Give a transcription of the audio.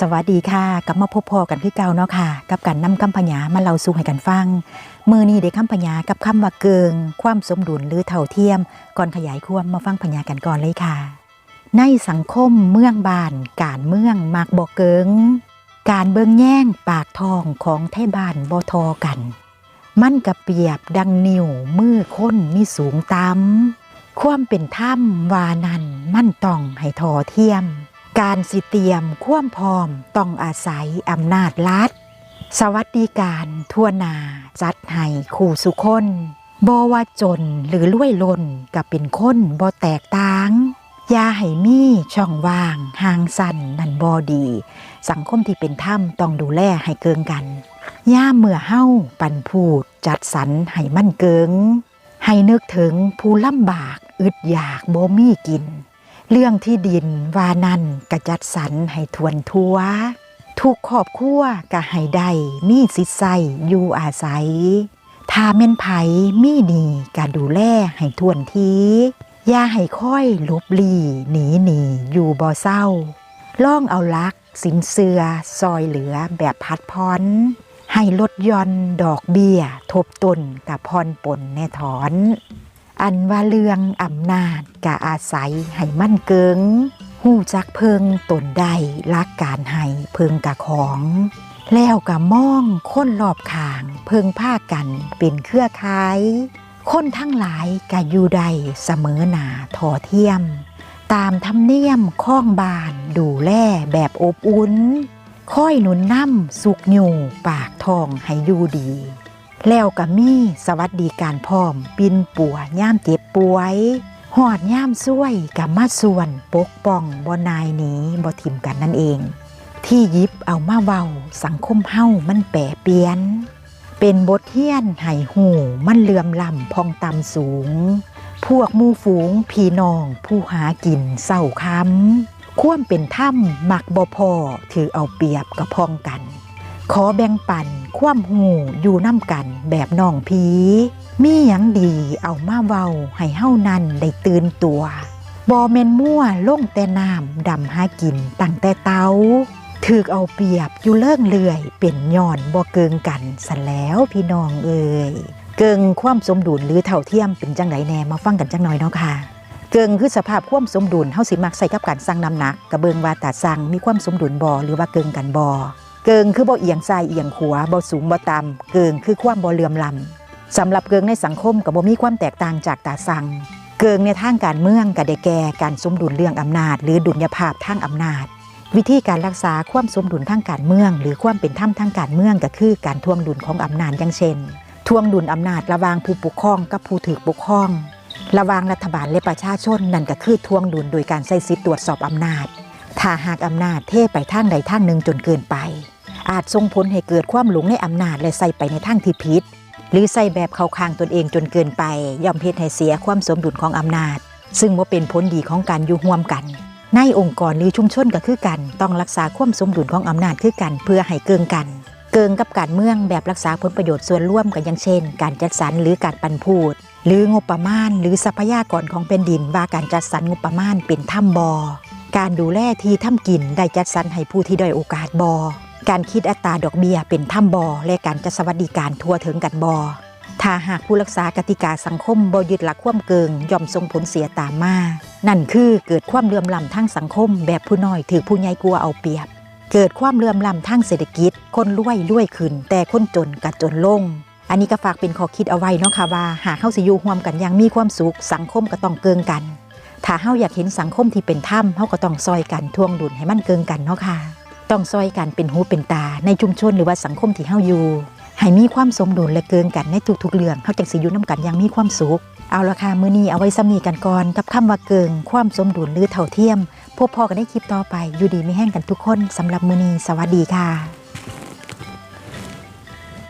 สวัสดีค่ะ กลับมาพบพอกันคือเก่าเนาะค่ะ กับการนำคำพญามาเล่าสู่ให้กันฟัง มือนี้ได้คำพญากับคำว่าเกิง ความสมดุลหรือเท่าเทียม ก่อนขยายความมาฟังพญากันก่อนเลยค่ะ ในสังคมเมืองบาน การเมืองมักบ่เกิง การเบิงแย่งปากทองของไทบ้านบ่ทอกัน มันกระเปียบดังนิ้วมือค้นมีสูงต่ำความเป็นถ้ำวานันมันต้องให้ทอเทียม การสิเตียมความพร้อมต้องอาศัยอำนาจรัฐ สวัสดิการทั่วนาจัดให้คู่สุคนบ่ว่าจนหรือล่วยลนกับเป็นคนบ่แตกต่างยาให้มีช่องว่างห่างสั้นนั่นบ่ดี สังคมที่เป็นถ้ำต้องดูแลให้เกิงกันย่าเมื่อเฮ้าปันพูดจัดสรรให้มั่นเกิง ให้นึกถึงผู้ลำบากอึดอยากบ่มีกิน เรื่องที่ดินวานันกระจัดสรรให้ทวนทัวทุกครอบครัวกะให้ได้มีสิทใส่อยู่อาศัยถ้าเม่นไผมีดีกะดูแลให้ทวนทีอย่าให้ค่อยลบลีหนีหนีอยู่บ่เศร้าล่องเอาลักสินเสือซอยเหลือแบบพัดพรให้ลดย่อนดอกเบี้ย ทบต้นกับพรปนแน่ถอน อันว่าเรื่องอำนาจกะอาศัยให้มั่นเกิงหู้จักเพิงตนใดรักการให้เพิงกะของ แล้วกะมองค้นรอบข้าง เพิงผ้ากันเป็นเครือข่าย คนทั้งหลายกะอยู่ใดเสมอหนาทอเทียม ตามธรรมเนียมข้องบานดูแลแบบอบอุ่นค่อยหนุนน้ำสุกอยู่ปากทองให้อยู่ดี แล้วก็มีสวัสดิการพร้อม ปินปัวย่ามเจ็บป่วยหอดย่ามซ้วยกับมาส่วนปกป้องบ่นายหนีบ่ทิมกันนั่นเอง ที่ยิบเอามาเว้าสังคมเฮ้ามันแปรเปลี่ยน เป็นบทเทียนให้หูมันเลื่อมล้ำพองตำสูง พวกมูฝูงพี่น้อง ผู้หากินเศร้าคำความเป็นถ้ำหมักบ่พอถือเอาเปรียบกับพองกัน ขอแบ่งปันความหูอยู่น้ำกันแบบน้องพีมีหยังดีเอามาเว้าให้เฮานั้นได้ตื่นตัวบอแมนมั่วล่งแต่น้ำดำหากินตั้งแต่เตาถือเอาเปรียบอยู่เลิ่งเลื่อย เป็นย่อนบ่เกิงกันสันแล้วพี่น้องเอ่ยเกิงความสมดุลหรือเท่าเทียมเป็นจังไดแน่มาฟังกันจังหน่อยเนาะค่ะ เกิงคือสภาพความสมดุลเฮาสิมักใส่กับการสั่งน้ำหนักกระเบิงว่าตาสั่งมีความสมดุลบ่หรือว่าเกิงกันบ่ เกิงคือบ่เอียงซ้ายเอียงขวาบ่สูงบ่ต่ำเกิงคือความบ่เหลื่อมล้ำสำหรับเกิงในสังคมก็บ่มีความแตกต่างจากตาสัง เกิงในทางการเมืองก็ได้แก่การสมดุลเรื่องอำนาจ หรือดุลยภาพทางอำนาจ วิธีการรักษาความสมดุลทางการเมือง หรือความเป็นธรรมทางการเมืองก็คือการทวงดุลของอำนาจอย่างเช่น ทวงดุลอำนาจระหว่างผู้ปกครองกับผู้ถือปกครอง ระหว่างรัฐบาลและประชาชนนั่นก็คือทวงดุลโดยการใช้สิทธิตรวจสอบอำนาจถ้าหากอำนาจเทไปทางใดทางหนึ่งจนเกินไป อาจส่งผลให้เกิดความหลงในอำนาจและใส่ไปในทางที่ผิด หรือใส่แบบเข้าข้างตนเองจนเกินไปย่อมเพศให้เสียความสมดุลของอำนาจ ซึ่งว่าเป็นผลดีของการอยู่ร่วมกัน ในองค์กรหรือชุมชนก็คือกัน ต้องรักษาความสมดุลของอำนาจคือกันเพื่อให้เกิงกัน เกิงกับการเมืองแบบรักษาผลประโยชน์ส่วนร่วมกันอย่างเช่น การจัดสรรหรือการปันพูด หรืองบประมาณ หรือทรัพยากรของแผ่นดินว่าการจัดสรรงบประมาณเป็นถ้ำบอการดูแลที่ถ้ำกินได้จัดสรรให้ผู้ที่ด้อยโอกาสบอ การคิดอัตราดอกเบี้ยเป็นถ้ำบอและการจัดสวัสดิการทั่วถึงกันบอถ้าหากผู้รักษากติกาสังคมบ่ยึดหลักความเกิงย่อมส่งผลเสียตามมา นั่นคือเกิดความเลื่อมล้ำทางสังคม แบบผู้น้อยถือผู้ใหญ่กลัวเอาเปรียบ เกิดความเลื่อมล้ำทางเศรษฐกิจ คนรวยรวยขึ้น แต่คนจนกัจนลง อันนี้ก็ฝากเป็นข้อคิดเอาไว้เนาะค่ะว่า หากเข้าสิอยู่ร่วมกันอย่างมีความสุขสังคมก็ต้องเกิงกัน ถ้าเฮาอยากเห็นสังคมที่เป็นถ้ำเฮาก็ต้องซอยกันทวงดุลให้มันเกิงกันเนาะค่ะ ต้องซอยกันเป็นหูเป็นตาในชุมชนหรือว่าสังคมที่เฮาอยู่ให้มีความสมดุลและเกินกันในทุกๆเรื่องเฮาจังสิอยู่นํกันอย่างมีความสุขเอาละค่ะมื้อนี้เอาไว้ซ้ำนี้กันก่อนกับคำว่าเกิงความสมดุลหรือเท่าเทียมพบพอกันในคลิปต่อไปอยู่ดีไม่แห้งกันทุกคนสำหรับมื้อนี้สวัสดีค่ะ